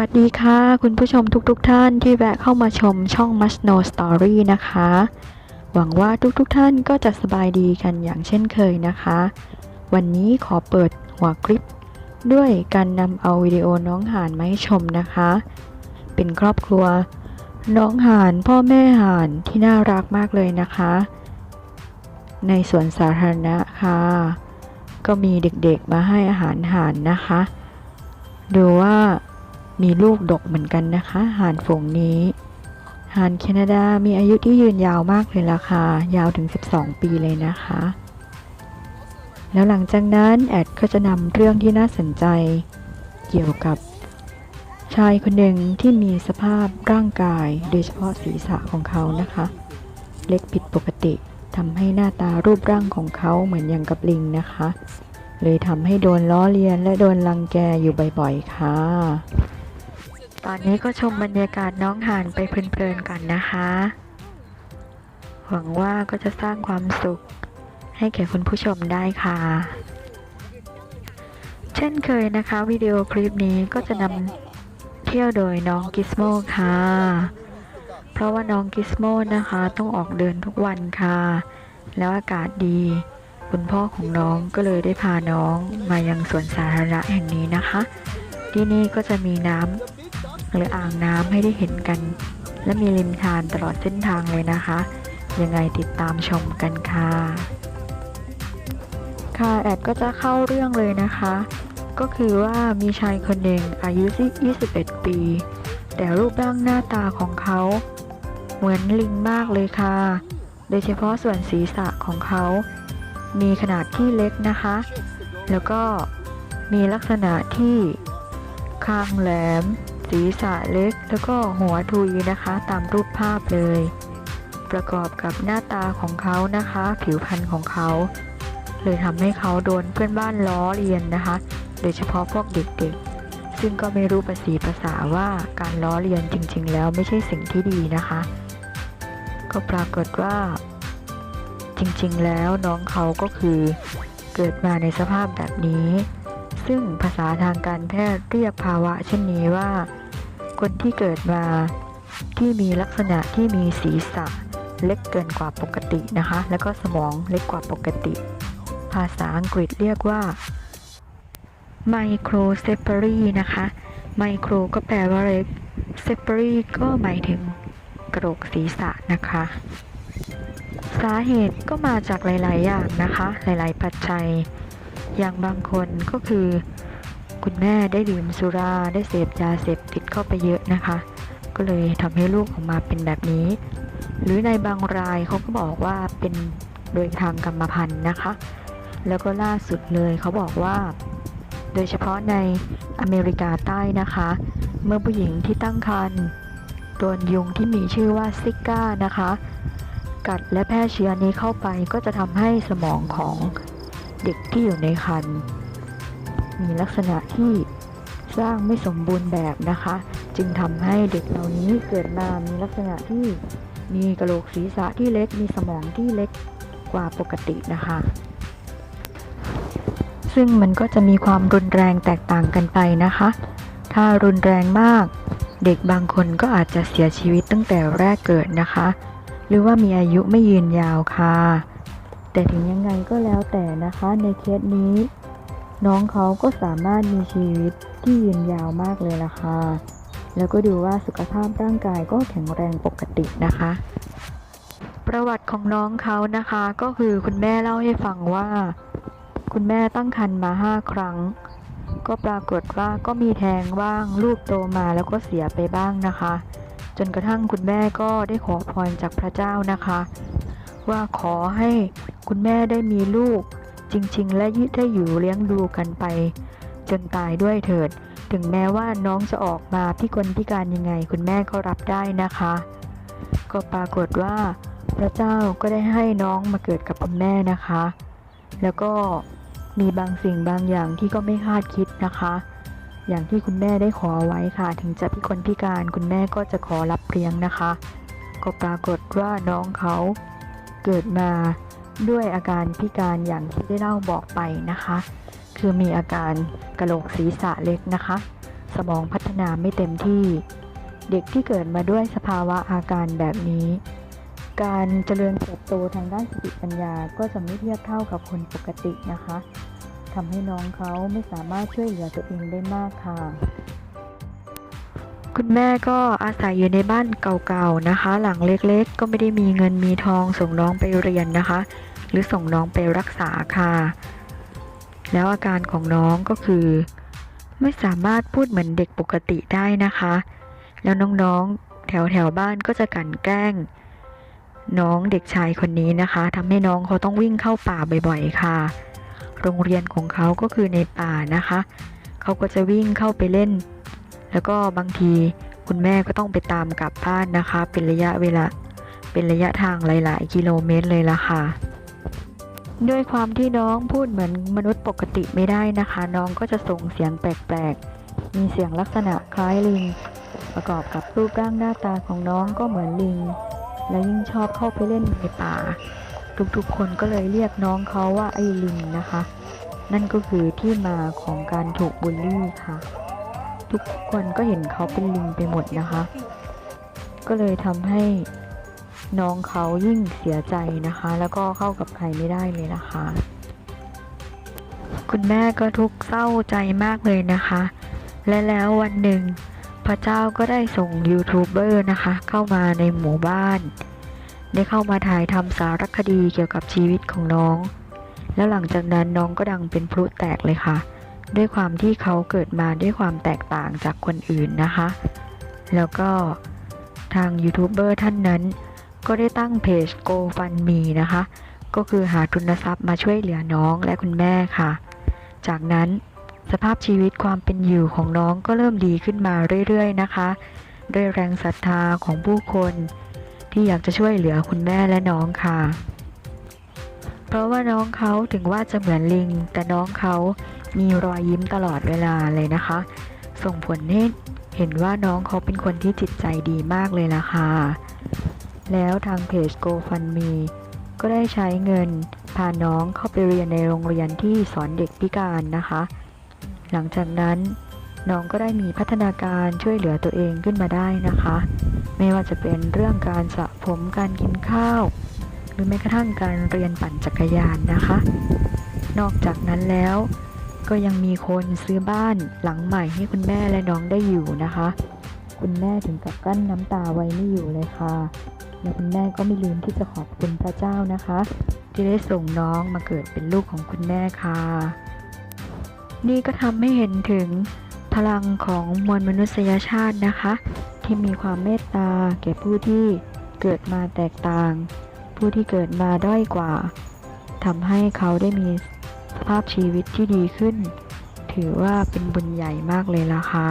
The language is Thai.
วัสดีค่ะ คุณผู้ชมทุกๆทท่านที่แวะเข้ามาชมช่อง Must Know Story นะคะ หวังว่าทุกๆทท่านก็จะสบายดีกันอย่างเช่นเคยนะคะ วันนี้ขอเปิดหัวคลิป ด้วยการนำเอาวิดีโอน้องหานมาให้ชมนะคะ เป็นครอบครัว น้องหานพ่อแม่หานที่น่ารักมากเลยนะคะ ในสวนสาธารณะค่ะ ก็มีเด็กๆมาให้อาหารหานนะคะ ดูว่า มีลูกดกเหมือนกันนะคะห่านฝูงนี้ห่านแคนาดามีอายุที่ยืนยาวมากเลยล่ะค่ะ ยาวถึง 12 ปีเลยนะคะ แล้วหลังจากนั้นแอดก็จะนำเรื่องที่น่าสนใจ เกี่ยวกับชายคนหนึ่งที่มีสภาพร่างกาย โดยเฉพาะศีรษะของเขานะคะ เล็กผิดปกติทำให้หน้าตารูปร่างของเขาเหมือนอย่างกับลิงนะคะ เลยทำให้โดนล้อเลียนและโดนรังแกอยู่บ่อยๆค่ะ ตอนนี้ก็ชมบรรยากาศน้องห่านไปเพลินๆกันนะคะ หวังว่าก็จะสร้างความสุข ให้แก่คุณผู้ชมได้ค่ะ เช่นเคยนะคะวิดีโอคลิปนี้ก็จะนำเที่ยวโดยน้องกิสโมค่ะ เพราะว่าน้องกิสโมนะคะต้องออกเดินทุกวันค่ะ แล้วอากาศดี คุณพ่อของน้องก็เลยได้พาน้องมายังสวนสาธารณะแห่งนี้นะคะที่นี่ก็จะมีน้ำ หรืออ่างน้ำให้ได้เห็นกัน และมีริมทานตลอดเส้นทางเลยนะคะ ยังไงติดตามชมกันค่ะ ค่ะแอดก็จะเข้าเรื่องเลยนะคะ ก็คือว่ามีชายคนหนึ่งอายุ 21 ปี แต่รูปร่างหน้าตาของเขาเหมือนลิงมากเลยค่ะ โดยเฉพาะส่วนศีรษะของเขา มีขนาดที่เล็กนะคะ แล้วก็มีลักษณะที่คางแหลม ศีรษะเล็กแล้วก็หัวทุยนะคะตามรูปภาพเลย ประกอบกับหน้าตาของเขานะคะ ผิวพรรณของเขา เลยทำให้เขาโดนเพื่อนบ้านล้อเลียนนะคะ โดยเฉพาะพวกเด็กๆ ซึ่งก็ไม่รู้ภาษีภาษาว่าการล้อเลียนจริง ๆ แล้วไม่ใช่สิ่งที่ดีนะคะ ก็ปรากฏว่า จริงๆ แล้วน้องเขาก็คือเกิดมาในสภาพแบบนี้ ซึ่งภาษาทางการแพทย์เรียกภาวะเช่นนี้ว่า คนที่เกิดมาที่มีลักษณะที่มีศีรษะเล็กเกินกว่าปกตินะคะ แล้วก็สมองเล็กกว่าปกติ ภาษาอังกฤษเรียกว่า microcephaly นะคะ micro ก็แปลว่าเล็ก cephaly ก็หมายถึงกระโหลกศีรษะนะคะ สาเหตุก็มาจากหลาย ๆ อย่างนะคะ หลาย ๆ ปัจจัย อย่างบางคนก็คือ คุณแม่ได้ดื่มสุราได้เสพยาเสพติดเข้าไปเยอะนะคะ ก็เลยทำให้ลูกออกมาเป็นแบบนี้ หรือในบางรายเขาก็บอกว่าเป็นโดยทางกรรมพันธุ์นะคะ แล้วก็ล่าสุดเลยเขาบอกว่า โดยเฉพาะในอเมริกาใต้นะคะ เมื่อผู้หญิงที่ตั้งครรภ์โดนยุงที่มีชื่อว่าซิก้านะคะ กัดและแพร่เชื้อนี้เข้าไปก็จะทำให้สมองของ เด็กที่อยู่ในครรภ์มีลักษณะที่สร้างไม่สมบูรณ์แบบนะคะ จึงทำให้เด็กเหล่านี้เกิดมามีลักษณะที่มีกระโหลกศีรษะที่เล็กมีสมองที่เล็กกว่าปกตินะคะ ซึ่งมันก็จะมีความรุนแรงแตกต่างกันไปนะคะ ถ้ารุนแรงมาก เด็กบางคนก็อาจจะเสียชีวิตตั้งแต่แรกเกิดนะคะ หรือว่ามีอายุไม่ยืนยาวค่ะ แต่ถึงยังไงก็แล้วแต่นะคะในเคสนี้ น้องเขาก็สามารถมีชีวิตที่ยืนยาวมากเลยล่ะค่ะแล้วก็ดูว่าสุขภาพร่างกายก็แข็งแรงปกตินะคะ ประวัติของน้องเขานะคะ ก็คือคุณแม่เล่าให้ฟังว่า คุณแม่ตั้งครรภ์มาห้าครั้ง ก็ปรากฏว่าก็มีแท้งบ้างลูกโตมาแล้วก็เสียไปบ้างนะคะ จนกระทั่งคุณแม่ก็ได้ขอพรจากพระเจ้านะคะ ว่าขอให้คุณแม่ได้มีลูก จริง ๆ และยึดได้อยู่เลี้ยงดูกันไป จนตายด้วยเถิด ถึงแม้ว่าน้องจะออกมาพิกลพิการยังไง คุณแม่ก็รับได้นะคะ ก็ปรากฏว่า พระเจ้าก็ได้ให้น้องมาเกิดกับคุณแม่นะคะ แล้วก็มีบางสิ่งบางอย่างที่ก็ไม่คาดคิดนะคะ อย่างที่คุณแม่ได้ขอไว้ค่ะ ถึงจะพิกลพิการคุณแม่ก็จะขอรับเลี้ยงนะคะ ก็ปรากฏว่าน้องเขา เกิดมาด้วยอาการพิการอย่างที่ได้เล่าบอกไปนะคะ คือมีอาการกระโหลกศีรษะเล็กนะคะ สมองพัฒนาไม่เต็มที่ เด็กที่เกิดมาด้วยสภาวะอาการแบบนี้ การเจริญเติบโตทางด้านสติปัญญาก็จะไม่เทียบเท่ากับคนปกตินะคะทำให้น้องเขาไม่สามารถช่วยเหลือตัวเองได้มากค่ะ คุณแม่ก็อาศัยอยู่ในบ้านเก่าๆนะคะ หลังเล็กๆ ก็ไม่ได้มีเงินมีทองส่งน้องไปเรียนนะคะ หรือส่งน้องไปรักษาค่ะ แล้วอาการของน้องก็คือ ไม่สามารถพูดเหมือนเด็กปกติได้นะคะ แล้วน้องๆแถวๆบ้านก็จะกลั่นแกล้ง น้องเด็กชายคนนี้นะคะทำให้น้องเขาต้องวิ่งเข้าป่าบ่อยๆค่ะ โรงเรียนของเขาก็คือในป่านะคะ เขาก็จะวิ่งเข้าไปเล่น แล้วก็บางทีคุณแม่ก็ต้องไปตามกลับบ้านนะคะ เป็นระยะเวลา เป็นระยะทางหลาย ๆ กิโลเมตรเลยล่ะค่ะ ด้วยความที่น้องพูดเหมือนมนุษย์ปกติไม่ได้นะคะ น้องก็จะส่งเสียงแปลก ๆ มีเสียงลักษณะคล้ายลิง ประกอบกับรูปร่างหน้าตาของน้องก็เหมือนลิง และยิ่งชอบเข้าไปเล่นในป่า ทุก ๆ คนก็เลยเรียกน้องเขาว่าไอ้ลิงนะคะ นั่นก็คือที่มาของการถูกบูลลี่ค่ะ ทุกคนก็เห็นเขาเป็นลิงไปหมดนะคะ ก็เลยทำให้น้องเขายิ่งเสียใจนะคะ แล้วก็เข้ากับใครไม่ได้เลยนะคะ คุณแม่ก็ทุกข์เศร้าใจมากเลยนะคะ และแล้ววันหนึ่ง พระเจ้าก็ได้ส่งยูทูบเบอร์นะคะ เข้ามาในหมู่บ้าน ได้เข้ามาถ่ายทำสารคดีเกี่ยวกับชีวิตของน้อง แล้วหลังจากนั้นน้องก็ดังเป็นพลุแตกเลยค่ะ ด้วยความที่เขาเกิดมาด้วยความแตกต่างจากคนอื่นนะคะ แล้วก็ทางยูทูบเบอร์ท่านนั้น ก็ได้ตั้งเพจ GoFundMe นะคะ ก็คือหาทุนทรัพย์มาช่วยเหลือน้องและคุณแม่ค่ะ จากนั้นสภาพชีวิตความเป็นอยู่ของน้องก็เริ่มดีขึ้นมาเรื่อยๆนะคะ ด้วยแรงศรัทธาของผู้คน ที่อยากจะช่วยเหลือคุณแม่และน้องค่ะ ราะว่าน้องเขาถึงว่าจะเหมือนลิง แต่น้องเขามีรอยยิ้มตลอดเวลาเลยนะคะ ส่งผลให้เห็นว่าน้องเขาเป็นคนที่จิตใจดีมากเลยล่ะค่ะ แล้วทางเพจ GoFundMe ก็ได้ใช้เงินพาน้องเข้าไปเรียนในโรงเรียนที่สอนเด็กพิการนะคะ หลังจากนั้นน้องก็ได้มีพัฒนาการช่วยเหลือตัวเองขึ้นมาได้นะคะ ไม่ว่าจะเป็นเรื่องการสระผมการกินข้าว หรือแม้กระทั่งการเรียนปั่นจักรยานนะคะ นอกจากนั้นแล้วก็ยังมีคนซื้อบ้านหลังใหม่ให้คุณแม่และน้องได้อยู่นะคะ คุณแม่ถึงกับกั้นน้ำตาไว้ไม่อยู่เลยค่ะ และคุณแม่ก็ไม่ลืมที่จะขอบคุณพระเจ้านะคะ ที่ได้ส่งน้องมาเกิดเป็นลูกของคุณแม่ค่ะ นี่ก็ทำให้เห็นถึงพลังของมวลมนุษยชาตินะคะ ที่มีความเมตตาแก่ผู้ที่เกิดมาแตกต่าง ผู้ที่เกิดมาด้อยกว่าทำให้เขาได้มีสภาพชีวิตที่ดีขึ้น ถือว่าเป็นบุญใหญ่มากเลยล่ะค่ะ